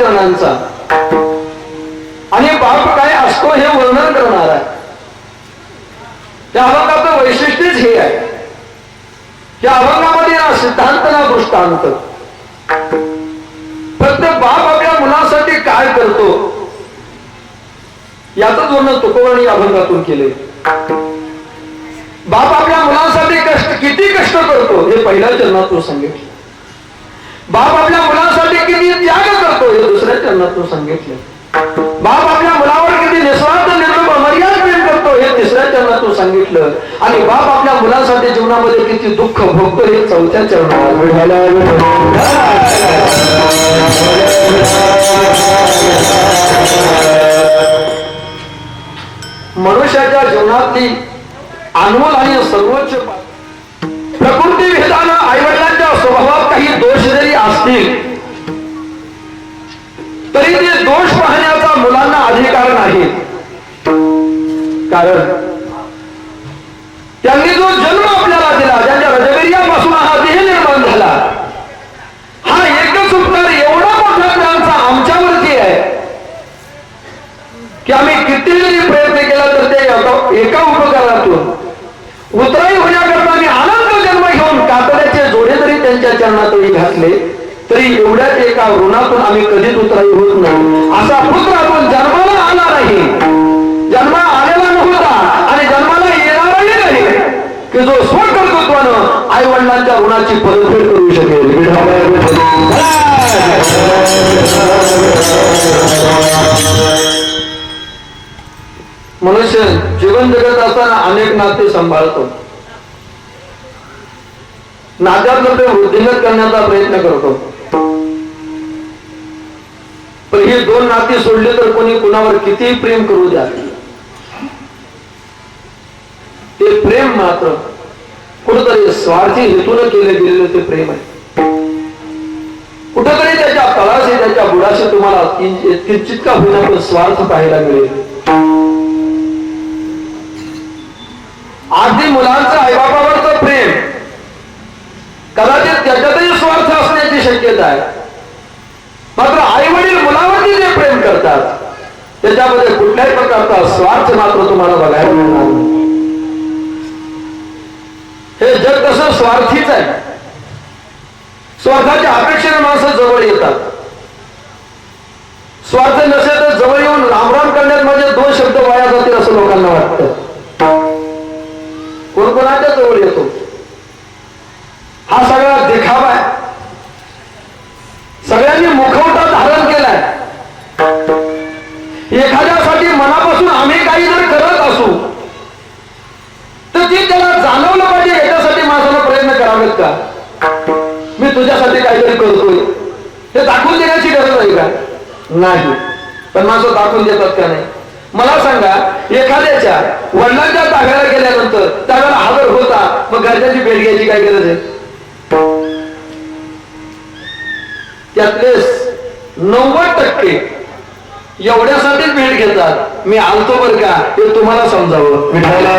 जणांचा आणि बाप काय असतो हे वर्णन करणार आहे. त्या अभंगाचं वैशिष्ट्यच हे आहे. या अभंगामध्ये ना सिद्धांत ना दृष्टांत. प्रत्येक बाप आपल्या मुलासाठी काय करतो? याच वर्णन तुकोबाणी अभंगातून केले. बाप आपल्या मुलांसाठी कष्ट किती कष्ट करतो? हे पहिल्या चरणातून सांगितलं. बाप आपल्या मुलांसाठी किती त्याग करतो हे दुसऱ्या चरणातून सांगितले बाप आपल्या मुलावर किती निस्वार्थ निर्मम मर्याद प्रेम करतो हे तिसऱ्या चरणातून सांगितलं आणि बाप आपल्या मुलांसाठी जीवनामध्ये किती दुःख भोगतो हे चौथ्या चरणात मनुष्याच्या जीवनातली अनमोल आणि सर्वोच्च पा- प्रकृती भेदानं आईवडिलांच्या स्वभावात काही दोष जरी असतील तरी ते दोष पाहण्याचा मुलांना अधिकार नाही. कारण त्यांनी जो जन्म आपल्याला दिला ज्यांच्या रजगिर्यापासून हा देह निर्माण झाला हा एकच उपकार एवढा मोठा त्यांचा आमच्यावरती आहे की आम्ही किती जरी प्रयत्न केला तर ते एका- एका उपकारातून उतराई होण्याकरता आम्ही आनंद जन्म घेऊन कातड्याचे जोडे जरी त्यांच्या चरणातही घातले. तरी एवढ्याच एका ऋणातून आम्ही कधीच उतराई होत नाही. असा पुत्र आपण जन्माला आला नाही. जन्मा आलेला नव्हता आणि जन्माला येणारही नाही. की जो स्वकर्तृत्वानं आई वडिलांच्या ऋणाची परतफेड करू शकेल. मनुष्य जीवन जगत असताना अनेक नाते सांभाळतो. नात्यातलं ते वृद्धिंगत करण्याचा प्रयत्न करतो. पण हे दोन नाते सोडले तर कोणी कुणावर कितीही प्रेम करू द्या. ते प्रेम मात्र कुठतरी स्वार्थी हेतून केले गेलेलं ते प्रेम आहे. कुठंतरी त्याच्या तळाशी त्याच्या बुडाशी तुम्हाला किंचित का होईना पण स्वार्थ पाहायला मिळेल. आधी मुलांचं आईबापावरचं प्रेम कदाचित स्वार्थ शक्यता आहे. मात्र आई वडील मुलावरती जे प्रेम करतात त्याच्यामध्ये कुठल्याही प्रकारचा स्वार्थ मात्र तुम्हाला बघायला मिळणार नाही. हे जग तसं स्वार्थीच आहे. स्वार्थाच्या अपेक्षेने माणसं जवळ येतात. स्वार्थ नसेल तर जवळ येऊन रामराम करण्यात माझे दोन शब्द वाया जातील असं लोकांना वाटतं. मी तुझ्यासाठी काहीतरी करतोय. हे दाखवून देण्याची गरज आहे का? नाही. पण माणसं दाखवून देतात का नाही? मला सांगा एखाद्याच्या वडिलांच्या ताब्याला गेल्यानंतर त्यावेळेला हजर होता मग घरच्याची भेट घ्यायची काय गरज आहे? त्यातले नव्वद टक्के एवढ्यासाठीच भेट घेतात. मी आलतो बर का? हे तुम्हाला समजावं. विठाला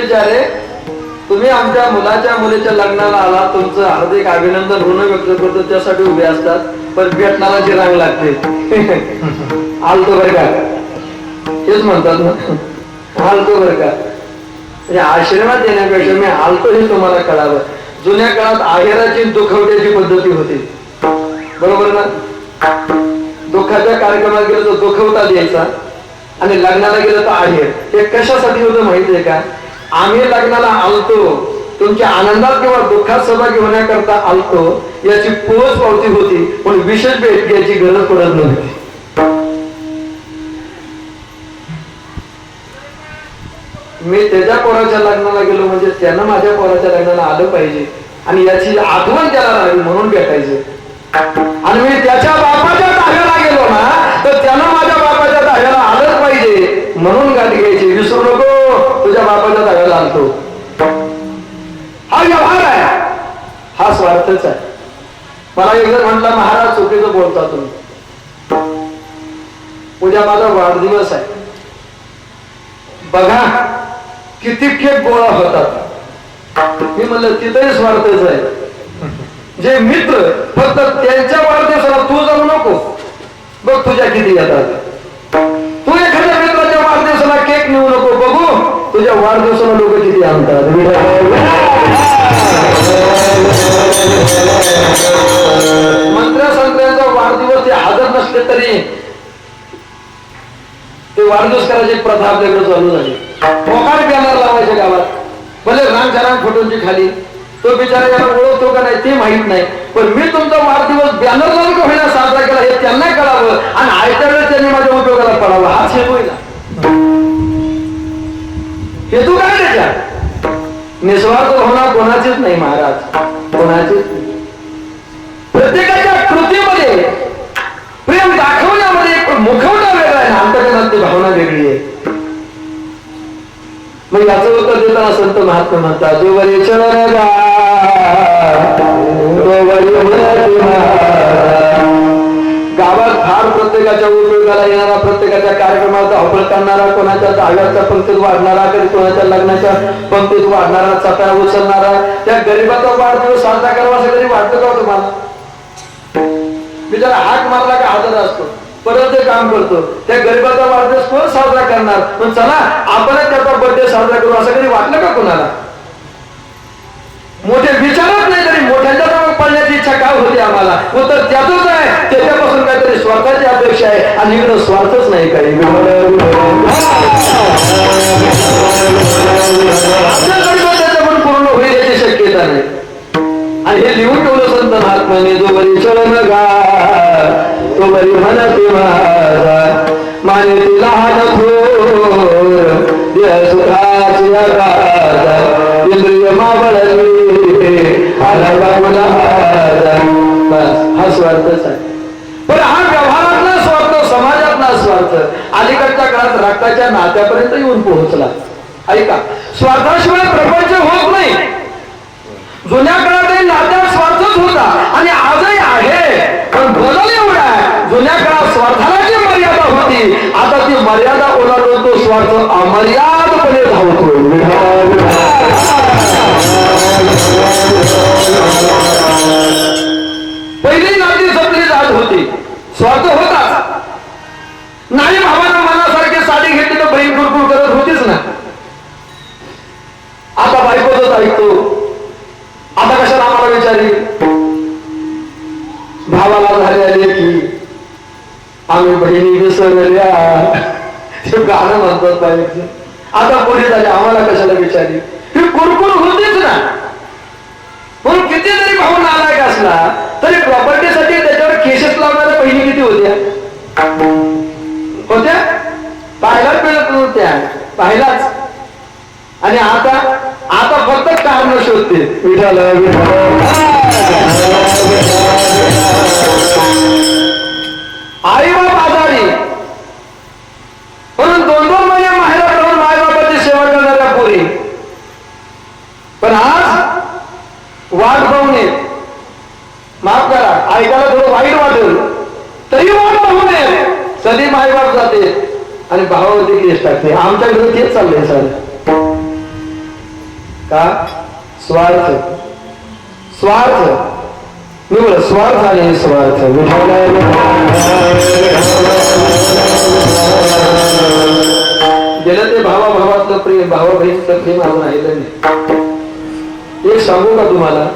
विचारे तुम्ही आमच्या मुलाच्या मुलीच्या लग्नाला आला. तुमचं हार्दिक अभिनंदन ऋण व्यक्त करतो. त्यासाठी उभे असतात. पण भेटणाराची रांग लागते. आलतो बरं का? हेच म्हणतात ना. आलतो बरं का? म्हणजे आश्रमात देण्यापेक्षा मी आलतो हे तुम्हाला कळावं जुन्या काळात आहेराची दुखवण्याची पद्धती होती. बरोबर ना? दुःखाच्या कार्यक्रमात गेलं तर दुखवता द्यायचा. आणि लग्नाला गेलं तर आहेर हे कशासाठी होतं माहितीये का? आम्ही लग्नाला आलतो. तुमच्या आनंदात किंवा दुःखात सहभागी होण्याकरता आलतो. याची पोच पावती होती पण विशेष भेट घ्यायची गरज पडत नव्हती. मी त्याच्या पोराच्या लग्नाला गेलो म्हणजे त्यानं माझ्या पोराच्या लग्नाला आलं पाहिजे. आणि याची आठवण त्याला राहावी म्हणून भेटायचे. आणि मी त्याच्या बापाच्या दाव्याला गेलो ना तर त्यानं माझ्या बापाच्या दाव्याला आलंच पाहिजे म्हणून गाठ घ्यायची विसरू नको तुझ्या चालतो. हा व्यवहार आहे. हा स्वार्थच आहे. मला एकदा म्हटलं महाराज चुकीचं बोलता तुम्ही. उद्या माझा वाढदिवस आहे. बघा किती केक गोळा होतात. मी म्हणलं तिथेही स्वार्थच आहे. जे मित्र फक्त त्यांच्या वाढदिवसाला तू जाऊ नको. बघ तुझ्या किती येतात. तू एखाद्या मित्राच्या वाढदिवसाला केक नेऊ नको. तुझ्या वाढदिवसाला लोक किती आणतात मंत्र्या संत्र्यांचा वाढदिवस ते हजर नसले तरी ते वाढदिवस करायची प्रथा आपल्याकडे चालू झाली. मोकार बॅनर लावायचे गावात. भले रांग रांग फोटोंची खाली. तो बिचारा याला ओळखतो का नाही ते माहीत नाही. पण मी तुमचा वाढदिवस बॅनर लावून का होईना साजरा केला हे त्यांना कळावं आणि आयत्या वेळेस त्यांनी माझ्या उपयोगाला पडावं. हाच हेतू आहे ना. हेतू काय त्याच्या निस्वार्थ होणार कोणाचीच नाही महाराज. कोणाचीच प्रत्येकाच्या कृतीमध्ये प्रेम दाखवण्यामध्ये एक मुखवटा वेगळा आहे. अंतकरणात ती भावना वेगळी आहे. मग याच उत्तर देताना संत महात्मा म्हणतात जो वरी चरण गावात फार प्रत्येकाच्या उपयोगाला येणारा प्रत्येकाच्या कार्यक्रमाचा धावपळ करणारा कोणाच्या दहाव्याच्या पंक्तीत वाढणारा कधी कोणाच्या लग्नाच्या पंक्तीत वाढणारा चटा उचलणारा त्या गरीबाचा वाढदिवस साजरा करावा असं कधी वाटतं का हो तुम्हाला? बिचारा हाक मारला का हजर असतो. परत ते काम करतो. त्या गरीबाचा वाढदिवस कोण साजरा करणार? पण चला आपणच त्याचा बर्थडे साजरा करू असं कधी वाटलं का कोणाला? मोठे विचारत नाही तरी मोठ्यांच्या पडण्याची इच्छा का होती आम्हाला? उत्तर त्यातच आहे. त्याच्यापासून म्हणजे काहीतरी स्वार्थाची अपेक्षा आहे. आणि इकडं स्वार्थच नाही काही. पण पूर्ण होईल याची शक्यता नाही. आणि हे लिहून ठेवलं संत महात्माने जो बरी चरण गा तो बरी म्हणते माझा माने लहान थोर सुखाची आघात इंद्रिय मावळली आला बाबूला हा स्वार्थच आहे. पण हा व्यवहारातला स्वार्थ समाजातला स्वार्थ अलीकडच्या काळात रक्ताच्या नात्यापर्यंत येऊन पोहोचला. ऐका स्वार्थाशिवाय प्रपंच होत नाही. जुन्या काळात नात्यात स्वार्थच होता आणि आजही आहे. पण बदल एवढा आहे. जुन्या काळात स्वार्थाला जी मर्यादा होती आता ती मर्यादा ओलांडून तो स्वार्थ अमर्यादपणे धावतोय. आम्ही बहिणी विसरल्या ते गाणं म्हणतात बाहेरचं. आता पुढे झाले आम्हाला कशाला विचारी ही कुरकुर होतीच ना. म्हणून किती जरी भाऊ नालायक असला तरी प्रॉपर्टीसाठी त्याच्यावर केसेस लावणाऱ्या बहिणी किती होत्या? होत्या? पाहिलाच मिळत नव्हत्या. पाहिलाच. आणि आता आता फक्त कारण शोधते. विठाला आई बाप आजारी. म्हणून दोन दोन महिने माहेरात राहून मायबापाची सेवा करणाऱ्या पोरी. पण आज वाट पाहून येत माफ करा ऐकायला थोडं वाईट वाटेल. तरी वाट पाहून येत कधी मायबाप जाते आणि भावावरती केस टाकते. आमच्याकडे तेच चाललंय सर. का? स्वार्थ. स्वार्थ. निवड स्वार्थ आणि स्वार्थ गेलं ते भावा भावातलं प्रेम भावा बहिणीचं प्रेम अजून राहिलं नाही एक सांगू का तुम्हाला?